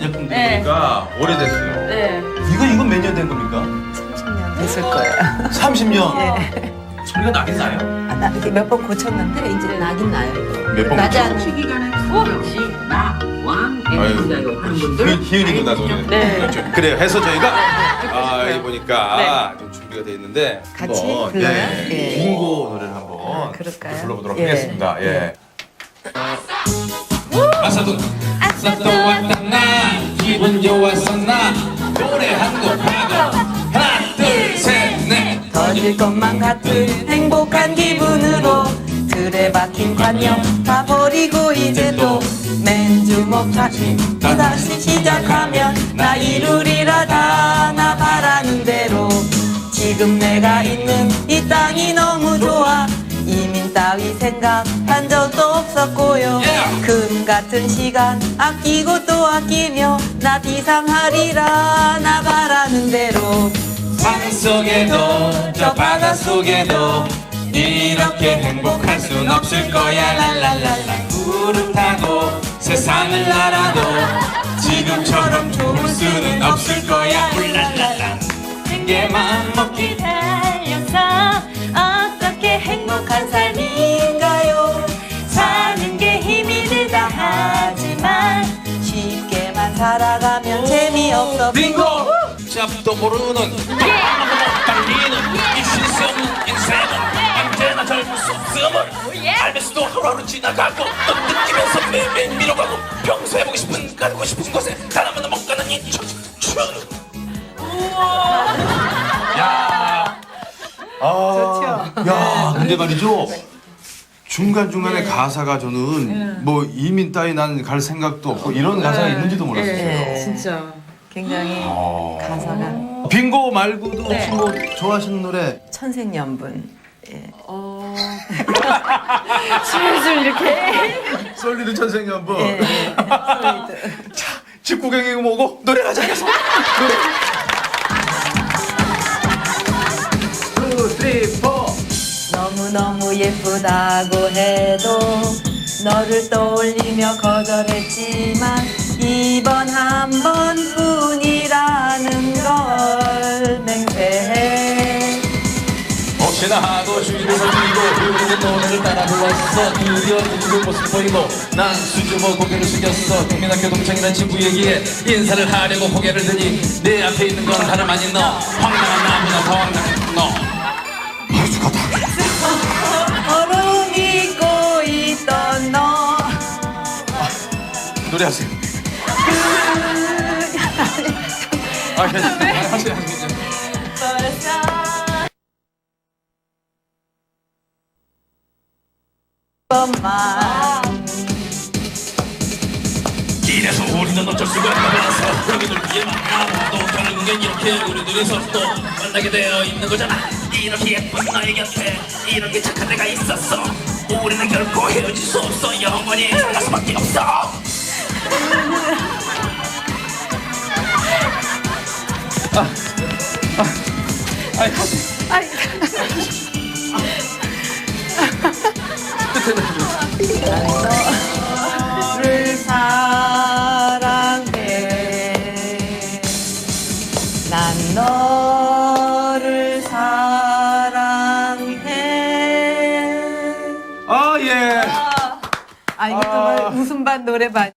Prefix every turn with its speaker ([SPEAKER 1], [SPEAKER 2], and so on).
[SPEAKER 1] 제품
[SPEAKER 2] 네.
[SPEAKER 1] 들으니까 오래됐어요.
[SPEAKER 2] 네.
[SPEAKER 1] 이거 이거 몇년 된 겁니까?
[SPEAKER 3] 30년 됐을 거예요.
[SPEAKER 1] 30년.
[SPEAKER 3] 예.
[SPEAKER 1] 소리가 나긴 나요?
[SPEAKER 3] 아, 나 이렇게 몇 번 고쳤는데 이제 나긴 나요.
[SPEAKER 1] 몇번
[SPEAKER 3] 나지
[SPEAKER 1] 고쳤어?
[SPEAKER 3] 않는
[SPEAKER 4] 시기간에 역시 나 왕
[SPEAKER 1] 아유,
[SPEAKER 4] 애청자요 하는 분들
[SPEAKER 1] 희- 희은이 누나 노래.
[SPEAKER 2] 네.
[SPEAKER 1] 그렇죠. 그래요. 해서 저희가 아, 이 보니까 좀 준비가 돼 있는데
[SPEAKER 3] 같이
[SPEAKER 1] 한번,
[SPEAKER 3] 불러요?
[SPEAKER 1] 예.
[SPEAKER 3] 예.
[SPEAKER 1] 빙고 노래를 한번
[SPEAKER 3] 아, 그럴까요?
[SPEAKER 1] 불러보도록
[SPEAKER 3] 예.
[SPEAKER 1] 하겠습니다. 예.
[SPEAKER 5] 아사돈 아사돈 왔다 나 기분 좋았어 나? 노래 한곡 하고 하나 둘셋넷.
[SPEAKER 3] 터질 것만 같은 행복한 기분으로 틀에 박힌 관념 다 버리고 이제 또 맨주먹 다시 또 다시 시작하면 나 이루리라 다나 바라는 대로 지금 내가 있는 이 땅이 너무 좋아 따위 생각한 적도 없었고요. 금 같은 시간 아끼고 또 아끼며 나 비상하리라 나 바라는 대로.
[SPEAKER 5] 산 속에도 저 바다 속에도 이렇게 행복할 순 없을 거야. 랄랄랄라. 구름 타고 세상을 날아도 지금처럼 좋을 수는 없을 거야. 울랄랄라. 게 맘먹기
[SPEAKER 3] 살아가면 재미없어
[SPEAKER 5] 빙고 잡도 모르는 달리는 이 실수없는 인생은 언제나 젊을 수 없음을 알면서도 하루하루 지나가고 또 느끼면서 매일매일 밀어가고 평소 해보고 싶은 가고 싶은 곳에 단 한 번도 못 가는 이 춤. 춤. 야
[SPEAKER 1] 아, 야, 근데 말이죠. 중간 중간에 가사가 저는 뭐 이민 따위 난 갈 생각도 없고 이런 가사가 있는지도 몰랐어요.
[SPEAKER 3] 네.
[SPEAKER 2] 진짜.
[SPEAKER 3] 굉장히
[SPEAKER 1] 어.
[SPEAKER 3] 가사가
[SPEAKER 1] 빙고 말고도 혹시 뭐 좋아하시는 노래?
[SPEAKER 3] 천생연분 예.
[SPEAKER 2] 어. 슬슬 이렇게.
[SPEAKER 1] 솔리드 천생연분.
[SPEAKER 3] 예, 예. 솔리드.
[SPEAKER 1] 집 구경이고 뭐고 노래 가자 계속. 노래.
[SPEAKER 3] 너무너무 예쁘다고 해도 너를 떠올리며 거절했지만 이번 한 번뿐이라는 걸 맹세해
[SPEAKER 5] 혹시나 하고 주위에서 들고 흐르는 노래를 따라 불렀어 드디어 이쪽을 모습 보이고 난 수줍어 고개를 숙였어. 국민학교 동창이란 친구에게 인사를 하려고 고개를 드니 내 앞에 있는 건 다름 아닌 너. 황당한 나보다 더 황당한 너.
[SPEAKER 3] 얼음
[SPEAKER 1] 노래하세요. 아. 하세요,
[SPEAKER 5] 이래서 우리는 어쩔 수가 없어서 여기들 위해 만나도 결국엔 이렇게 우리들이서 또 만나게 되어 있는 거잖아. 이렇게 예쁜 너의 곁에 이렇게 착한 애가 있었어. 우리는 결코 헤어질 수 없어. 영원히 갈 수밖에 없어
[SPEAKER 3] 너를 사랑해 난 너를 사랑해
[SPEAKER 1] 아, 예.
[SPEAKER 3] 아 이게 정말 웃음 반 노래 반